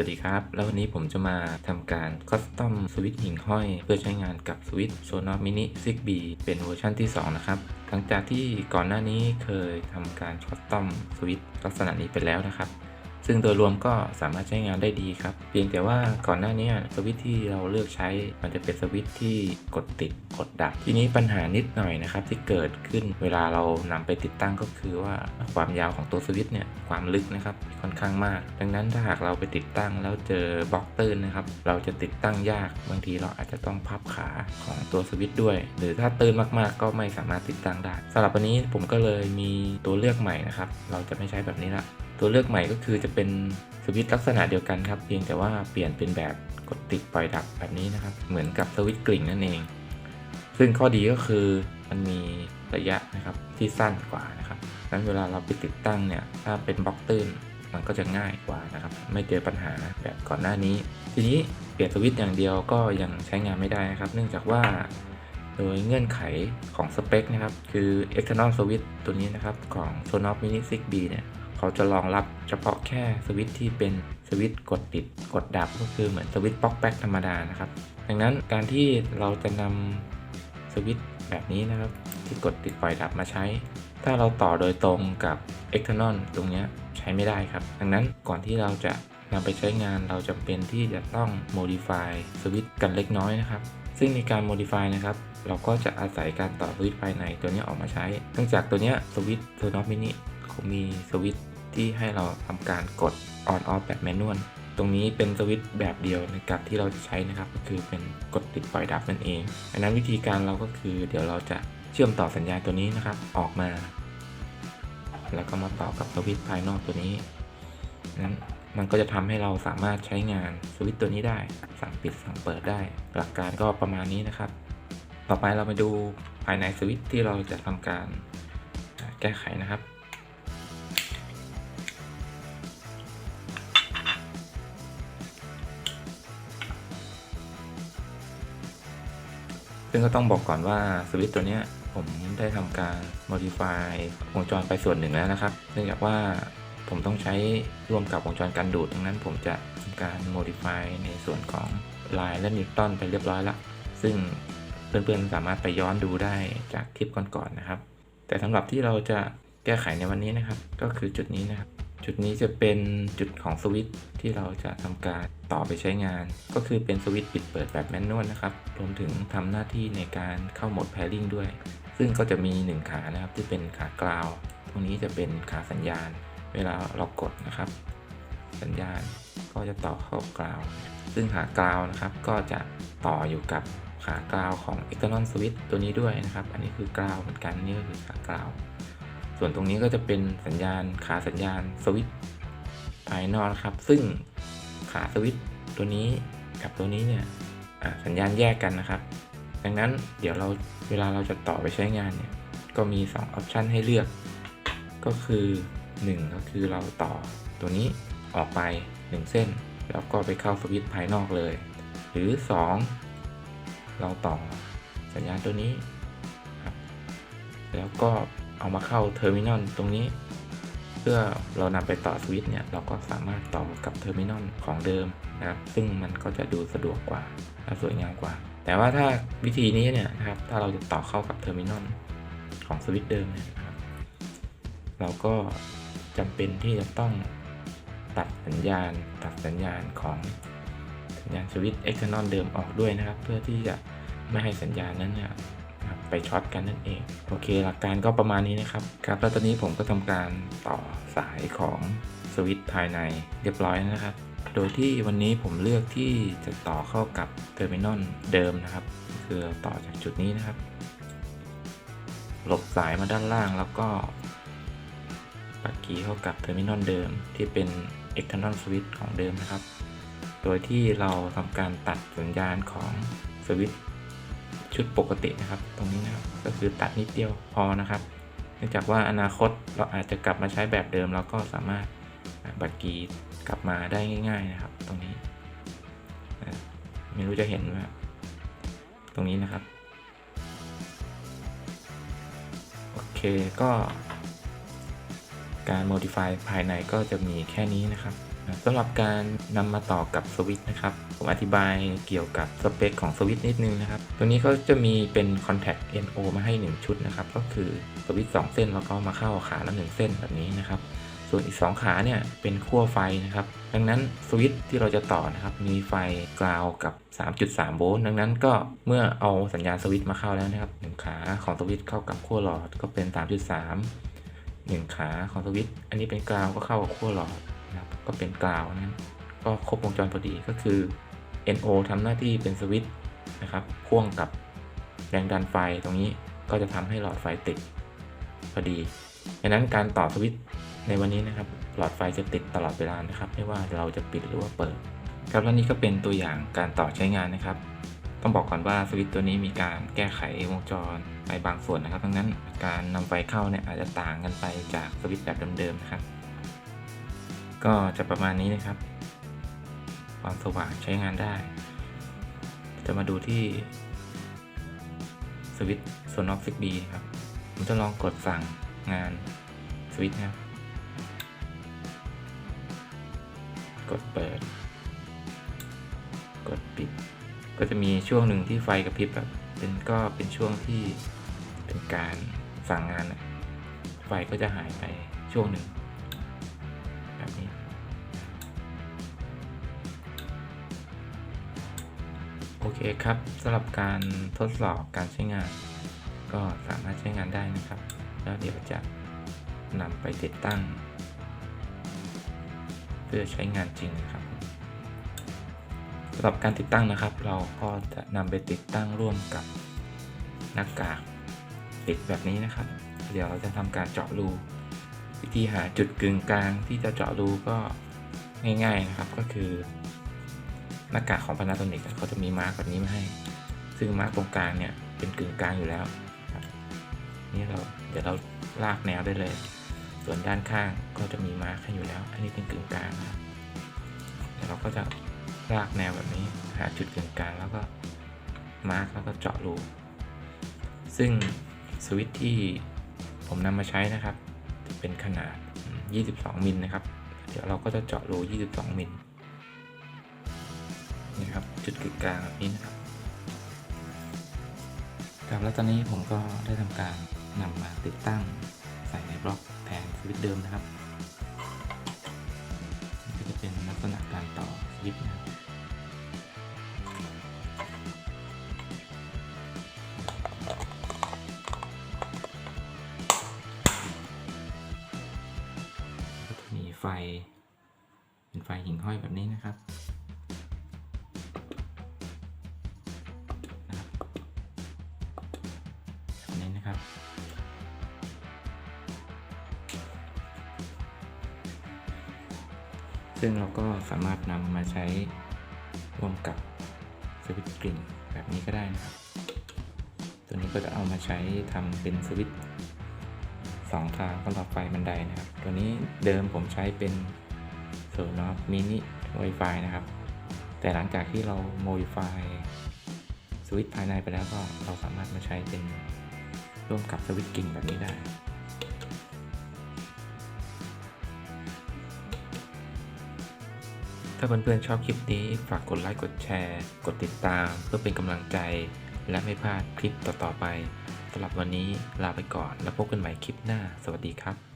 วัสดีครับ แล้ววันนี้ผมจะมาทำการคัสตอมสวิตช์หิ่งห้อย เพื่อใช้งานกับสวิตช์ Sonos Mini 6B เป็นเวอร์ชันที่ 2 นะครับ หลังจากที่ก่อนหน้านี้เคยทำการคัสตอมสวิตช์ลักษณะนี้ไปแล้วนะครับ ซึ่งโดยรวมก็สามารถใช้งานได้ดีครับ เพียงแต่ว่าก่อนหน้านี้สวิตที่เราเลือกใช้มันจะเป็นสวิตที่กดติดกดดับ ทีนี้ปัญหานิดหน่อยนะครับที่เกิดขึ้นเวลาเรานำไปติดตั้งก็คือว่าความยาวของตัวสวิตเนี่ยความลึกนะครับค่อนข้างมาก ดังนั้นถ้าหากเราไปติดตั้งแล้วเจอบล็อกตื้นนะครับเราจะติดตั้งยากบางทีเราอาจจะต้องพับขาของตัวสวิตด้วย หรือถ้าตื้นมากๆ ก็ไม่สามารถติดตั้งได้สำหรับวันนี้ผมก็เลยมีตัวเลือกใหม่นะครับเราจะไม่ใช้แบบนี้ละ ตัวเลือกใหม่ก็คือจะเป็นสวิตช์ลักษณะเดียวกันครับ เพียงแต่ว่าเปลี่ยนเป็นแบบกดติดปล่อยดับแบบนี้นะครับ เหมือนกับสวิตช์กลิ่งนั่นเอง ซึ่งข้อดีก็คือมันมีระยะนะครับที่สั้นกว่านะครับนั้นเวลาเราไปติดตั้งเนี่ยถ้าเป็นบล็อกตื้นมันก็จะง่ายกว่านะครับ ไม่เจอปัญหาแบบก่อนหน้านี้ ทีนี้เปลี่ยนสวิตช์อย่างเดียวก็ยังใช้งานไม่ได้นะครับ เนื่องจากว่าโดยเงื่อนไขของสเปคนะครับ คือ external switch ตัวนี้นะครับ ของ Sonos Mini 6B เนี่ย เขาจะรองรับเฉพาะแค่สวิตที่เป็นสวิตกดติดกดดับก็คือเหมือนสวิตป๊อกแป๊กธรรมดานะครับ ดังนั้นการที่เราจะนำสวิตแบบนี้นะครับ ที่กดติดปล่อยดับมาใช้ ถ้าเราต่อโดยตรงกับ external ตรงนี้ใช้ไม่ได้ครับ ดังนั้นก่อนที่เราจะนำไปใช้งานเราจำเป็นที่จะต้อง modify สวิตช์กันเล็กน้อยนะครับ ซึ่งในการ modify นะครับ เราก็จะอาศัยการต่อสวิตช์ภายในตัวนี้ออกมาใช้เนื่องจากตัวนี้สวิตช์ Sonos Mini มีสวิตช์ที่ให้เราทำการกด on off แบบแมนนวลตรงนี้เป็นสวิตช์แบบเดียวในกับที่เราจะใช้นะครับ ก็คือเป็นกดติดปล่อยดับนั่นเองดังนั้นวิธีการเราก็คือเดี๋ยวเราจะเชื่อมต่อสัญญาณตัวนี้นะครับ ออกมา แล้วก็มาต่อกับสวิตช์ภายนอกตัวนี้นั้นมันก็จะทำให้เราสามารถใช้งานสวิตช์ตัวนี้ได้ สั่งปิดสั่งเปิดได้ หลักการก็ประมาณนี้นะครับ ต่อไปเรามาดูภายในสวิตช์ที่เราจะทำการแก้ไขนะครับ ซึ่งก็ต้องบอกก่อนว่าสวิตช์ตัวนี้ผมได้ทำการ modify วงจรไปส่วนหนึ่งแล้วนะครับ เนื่องจากว่าผมต้องใช้ร่วมกับวงจรการดูด ดังนั้นผมจะทำการ modify ในส่วนของลายและนิวตันไปเรียบร้อยล้วซึ่งเพื่อนๆสามารถไปย้อนดูได้จากคลิปก่อนๆนะครับ แต่สำหรับที่เราจะแก้ไขในวันนี้นะครับ ก็คือจุดนี้นะครับ จุดนี้จะเป็นจุดของสวิตช์ที่เราจะทำการต่อไปใช้งาน ก็คือเป็นสวิตช์ปิดเปิดแบบแมนนวลนะครับ รวมถึงทำหน้าที่ในการเข้าโหมด pairing ด้วย ซึ่งก็จะมี 1 ขานะครับที่เป็นขากราว ตรงนี้จะเป็นขาสัญญาณ เวลาเรากดนะครับ สัญญาณก็จะต่อเข้ากราว ซึ่งขากราวนะครับก็จะต่ออยู่กับขากราวของ external switch ตัวนี้ด้วยนะครับ อันนี้คือกราวเหมือนกันนี่ก็คือขากราว ส่วนตรงนี้ก็จะเป็นสัญญาณขาสัญญาณสวิตภายนอกนะครับ ซึ่งขาสวิตตัวนี้กับตัวนี้เนี่ยสัญญาณแยกกันนะครับ ดังนั้นเดี๋ยวเราเวลาเราจะต่อไปใช้งานเนี่ยก็มี2ออปชันให้เลือก ก็คือ 1 ก็คือเราต่อตัวนี้ออกไป 1 เส้น แล้วก็ไปเข้าสวิตช์ภายนอกเลย หรือ 2 เราต่อสัญญาณตัวนี้ครับแล้วก็ เอามาเข้าเทอร์มินอลตรงนี้ เพื่อเรานำไปต่อสวิตช์เนี่ยเราก็สามารถต่อกับเทอร์มินอลของเดิมนะครับ ซึ่งมันก็จะดูสะดวกกว่าและสวยงามกว่า แต่ว่าถ้าวิธีนี้เนี่ยนะครับ ถ้าเราจะต่อเข้ากับเทอร์มินอลของสวิตช์เดิมเนี่ยนะครับ เราก็จำเป็นที่จะต้องตัดสัญญาณ ตัดสัญญาณของสัญญาณสวิตช์ external เดิมออกด้วยนะครับ เพื่อที่จะไม่ให้สัญญาณนั้นเนี่ย ไปช็อตกันนั่นเอง โอเค หลักการก็ประมาณนี้นะครับ ครับแล้วตอนนี้ผมก็ทำการต่อสายของสวิตช์ภายในเรียบร้อยแล้วนะครับ โดยที่วันนี้ผมเลือกที่จะต่อเข้ากับเทอร์มินอลเดิมนะครับ คือต่อจากจุดนี้นะครับ หลบสายมาด้านล่างแล้วก็ปักกีเข้ากับเทอร์มินอลเดิมที่เป็น external switch ของเดิมนะครับ โดยที่เราทำการตัดสัญญาณของสวิตช์ ชุดปกตินะครับ ตรงนี้นะครับก็คือตัดนิดเดียวพอนะครับ เนื่องจากว่าอนาคตเราอาจจะกลับมาใช้แบบเดิมเราก็สามารถบัตรกีกลับมาได้ง่าย ๆนะครับ ตรงนี้ไม่รู้จะเห็นไหมครับตรงนี้นะครับโอเคก็การ modify ภายในก็จะมีแค่นี้นะครับ สำหรับการนำมาต่อกับสวิตช์นะครับ ผมอธิบายเกี่ยวกับสเปคของสวิตช์นิดนึงนะครับ ตัวนี้เขาจะมีเป็น Contact NO มาให้ 1 ชุดนะครับ ก็คือสวิตช์2เส้นแล้วก็มาเข้าขาละ 1 เส้นแบบนี้นะครับ ส่วนอีก 2 ขาเนี่ยเป็นขั้วไฟนะครับ ดังนั้นสวิตช์ที่เราจะต่อนะครับ มีไฟกราวกับ 3.3 โวลต์ ดังนั้นก็เมื่อเอาสัญญาณสวิตช์มาเข้าแล้วนะครับหนึ่งขาของสวิตช์เข้ากับขั้วหลอดก็เป็น 3.3หนึ่งขาของสวิตช์อันนี้เป็นกราวก็เข้ากับขั้วหลอด นะครับก็เป็นกราวนั้นก็ครบวงจรพอดีก็คือ NO ทำหน้าที่เป็นสวิตช์นะครับพ่วงกับแรงดันไฟตรงนี้ก็จะทำให้หลอดไฟติดพอดีดังนั้นการต่อสวิตช์ในวันนี้นะครับ หลอดไฟจะติดตลอดเวลานะครับ ไม่ว่าเราจะปิดหรือว่าเปิด ครับและนี่ก็เป็นตัวอย่างการต่อใช้งานนะครับ ต้องบอกก่อนว่าสวิตช์ตัวนี้มีการแก้ไขวงจรไปบางส่วนนะครับดังนั้นการนำไฟเข้าเนี่ยอาจจะต่างกันไปจากสวิตช์แบบเดิมๆนะครับ ก็จะประมาณนี้นะครับ ความสว่างใช้งานได้ จะมาดูที่สวิตช์โซนอฟซิกบีครับ ผมจะลองกดสั่งงานสวิตช์นะครับ กดเปิด กดปิด ก็จะมีช่วงหนึ่งที่ไฟกระพริบแบบเป็นก็เป็นช่วงที่เป็นการสั่งงาน ไฟก็จะหายไปช่วงหนึ่ง โอเคครับสำหรับการทดสอบการใช้งาน ก็สามารถใช้งานได้นะครับ แล้วเดี๋ยวจะนำไปติดตั้ง เพื่อใช้งานจริงนะครับสำหรับการติดตั้งนะครับ เราก็จะนำไปติดตั้งร่วมกับหน้ากากติดแบบนี้นะครับ เดี๋ยวเราจะทำการเจาะรูวิธีหาจุดกึ่งกลางที่จะเจาะรูก็ง่ายๆนะครับก็คือ หน้ากากของ Panasonic เขาจะมีมาร์กแบบนี้มาให้ ซึ่งมาร์กตรงกลางเนี่ยเป็นกึ่งกลางอยู่แล้วนี่เราเดี๋ยวเราลากแนวได้เลย ส่วนด้านข้างก็จะมีมาร์กให้อยู่แล้ว อันนี้เป็นกึ่งกลางนะเดี๋ยวเราก็จะลากแนวแบบนี้หาจุดกึ่งกลางแล้วก็มาร์กแล้วก็เจาะรูซึ่งสวิตช์ที่ผมนำมาใช้นะครับจะเป็นขนาด 22 มิลนะครับ เดี๋ยวเราก็จะเจาะรู22 มิล จุดกึ่งกลางแบบนี้นะครับครับแล้วตอนนี้ผมก็ได้ทำการนำมาติดตั้งใส่ในบล็อกแทนสวิตช์เดิมนะครับนี่ก็จะเป็นลักษณะการต่อสวิตช์นะครับก็มีไฟ เป็นไฟหิ่งห้อยแบบนี้นะครับ ซึ่งเราก็สามารถนำมาใช้ร่วมกับสวิตช์กลิ่นแบบนี้ก็ได้นะครับ ตัวนี้ก็จะเอามาใช้ทำเป็นสวิตช์สองทางสำหรับไฟบันไดนะครับ ตัวนี้เดิมผมใช้เป็นโซนอฟมินิ Wi-Fi นะครับ แต่หลังจากที่เรา modify สวิตช์ภายในไปแล้วก็เราสามารถมาใช้เป็นร่วมกับสวิตช์กิ่งแบบนี้ได้ ถ้าเพื่อนๆชอบคลิปนี้ ฝากกดไลค์ กดแชร์ กดติดตาม เพื่อเป็นกำลังใจ และไม่พลาดคลิปต่อๆไปสำหรับวันนี้ลาไปก่อน แล้วพบกันใหม่คลิปหน้า สวัสดีครับ